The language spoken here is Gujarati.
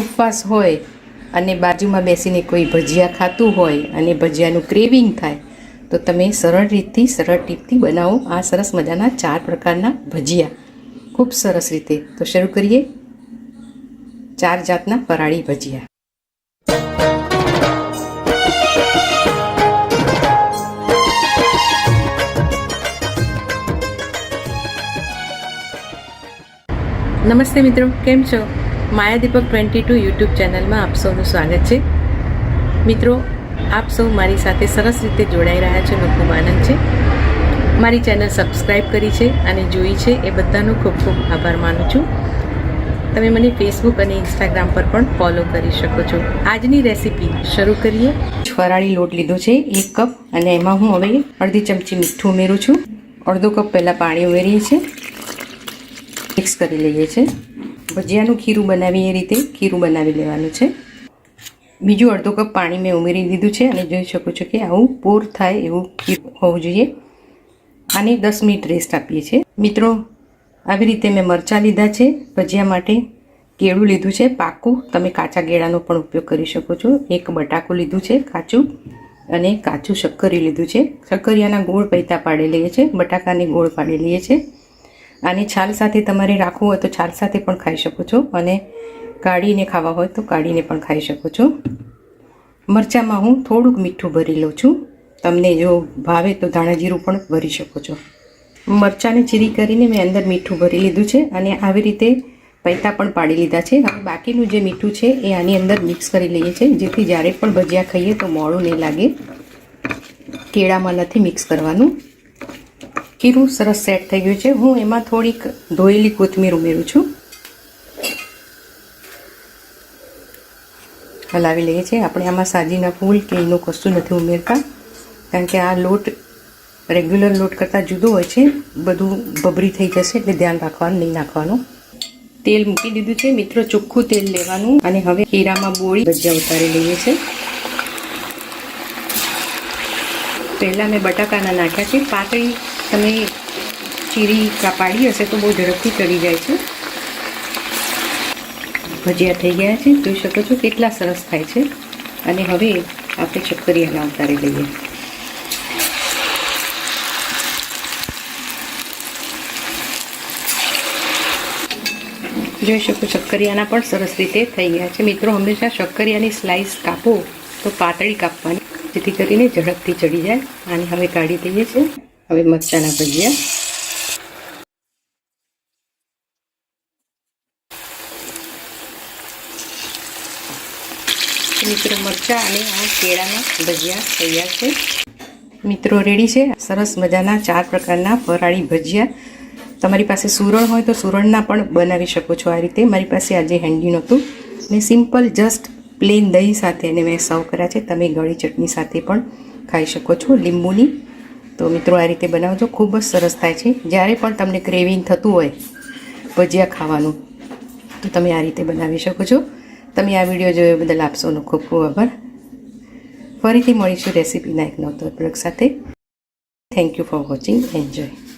ઉપવાસ હોય અને બાજુમાં બેસીને કોઈ ભજીયા ખાતું હોય અને ભજીયાનું ક્રેવિંગ થાય, તો તમે સરળ રીતથી, સરળ ટીપથી બનાવો આ સરસ મજાના ચાર પ્રકારના ભજીયા. ખૂબ સરસ રીતે. તો શરૂ કરીએ. ચાર જાતના પરાળી ભજીયા. નમસ્તે મિત્રો, કેમ છો? Maya Deepak twenty two YouTube ચેનલમાં આપ સૌનું સ્વાગત છે. મિત્રો, આપ સૌ મારી સાથે સરસ રીતે જોડાઈ રહ્યા છે એનો ખૂબ આનંદ છે. મારી ચેનલ સબસ્ક્રાઈબ કરી છે અને જોઈ છે એ બધાનો ખૂબ ખૂબ આભાર માનું છું. તમે મને ફેસબુક અને ઇન્સ્ટાગ્રામ પર પણ ફોલો કરી શકો છો. આજની રેસીપી શરૂ કરીએ. ફરાળી લોટ લીધો છે, એક કપ, અને એમાં હું હવે અડધી ચમચી મીઠું ઉમેરું છું. અડધો કપ પહેલાં પાણી ઉમેરીએ છીએ. મિક્સ કરી લઈએ છીએ. ભજીયાનું ખીરું બનાવીએ એ રીતે ખીરું બનાવી લેવાનું છે. બીજું અડધો કપ પાણી મેં ઉમેરી દીધું છે અને જોઈ શકો છો કે આવું પૂર થાય એવું ખીરું હોવું જોઈએ. આને દસ મિનિટ રેસ્ટ આપીએ છીએ. મિત્રો, આવી રીતે મેં મરચાં લીધા છે. ભજીયા માટે કેળું લીધું છે, પાકું. તમે કાચા કેળાનો પણ ઉપયોગ કરી શકો છો. એક બટાકું લીધું છે, કાચું અને કાચું શક્કરી લીધું છે. શક્કરિયાના ગોળ પૈતા પાડી લઈએ છીએ બટાકાને ગોળ પાડી લઈએ છીએ આની છાલ સાથે તમારે રાખવું હોય તો છાલ સાથે પણ ખાઈ શકો છો. અને કાઢીને ખાવા હોય તો કાઢીને પણ ખાઈ શકો છો. મરચાંમાં હું થોડુંક મીઠું ભરી લઉં છું. તમને જો ભાવે તો ધાણાજીરું પણ ભરી શકો છો. મરચાંને ચીરી કરીને મેં અંદર મીઠું ભરી લીધું છે અને આવી રીતે પૈતા પણ પાડી લીધા છે. હવે બાકીનું જે મીઠું છે એ આની અંદર મિક્સ કરી લઈએ છીએ. જેથી જ્યારે પણ ભજીયા ખાઈએ તો મોડું નહીં લાગે. કેળામાં નથી મિક્સ કરવાનું. ખીરું સરસ સેટ થઈ ગયું છે. હું એમાં થોડીક ધોયેલી કોથમીર ઉમેરું છું. હલાવી લઈએ છીએ. આપણે આમાં સાજીના ફૂલ કે એનું કશું નથી ઉમેરતા. કારણ કે આ લોટ રેગ્યુલર લોટ કરતાં જુદો હોય છે. બધું બબરી થઈ જશે એટલે ધ્યાન રાખવાનું, નહીં નાખવાનું. તેલ મૂકી દીધું છે. મિત્રો, ચોખ્ખું તેલ લેવાનું. અને હવે ખીરામાં બોળી ભજીયા ઉતારી લઈએ છીએ. પહેલાં મેં બટાકાના નાખ્યા છે. પાતળી તમે ચીરી પાડી હશે તો બહુ ઝડપથી ચડી જાય છે. ભજીયા થઈ ગયા છે. જોઈ શકો છો કેટલા સરસ થાય છે. અને હવે આપણે ચક્કરિયાના ઉતારી લઈએ જોઈ શકો શક્કરિયાના પણ સરસ રીતે થઈ ગયા છે. મિત્રો, હંમેશા શક્કરિયાની સ્લાઇસ કાપો તો પાતળી કાપવાની, જેથી કરીને ઝડપથી ચડી જાય. અને હવે કાઢી દઈએ છીએ. હવે મરચાના ભજીયા. મિત્રો મરચાં અને આ કેળાના ભજીયા તૈયાર છે. મિત્રો રેડી છે? સરસ મજાના ચાર પ્રકારના ફરાળી ભજીયા. તમારી પાસે સુરણ હોય તો સુરણના પણ બનાવી શકો છો આ રીતે. મારી પાસે આજે હેન્ડી નહોતું. ને સિમ્પલ જસ્ટ પ્લેન દહીં સાથે એને મેં સર્વ કર્યા છે. તમે ગળી ચટણી સાથે પણ ખાઈ શકો છો લીંબુની. તો મિત્રો, આ રીતે બનાવજો. ખૂબ જ સરસ થાય છે. જ્યારે પણ તમને ક્રેવિંગ થતું હોય ભજીયા ખાવાનું, તો તમે આ રીતે બનાવી શકો છો. તમે આ વીડિયો જોયો બદલ આપશોનો ખૂબ ખૂબ આભાર. ફરીથી મળીશું રેસીપીના એક નવતર પ્રયોગ સાથે. Thank you for watching enjoy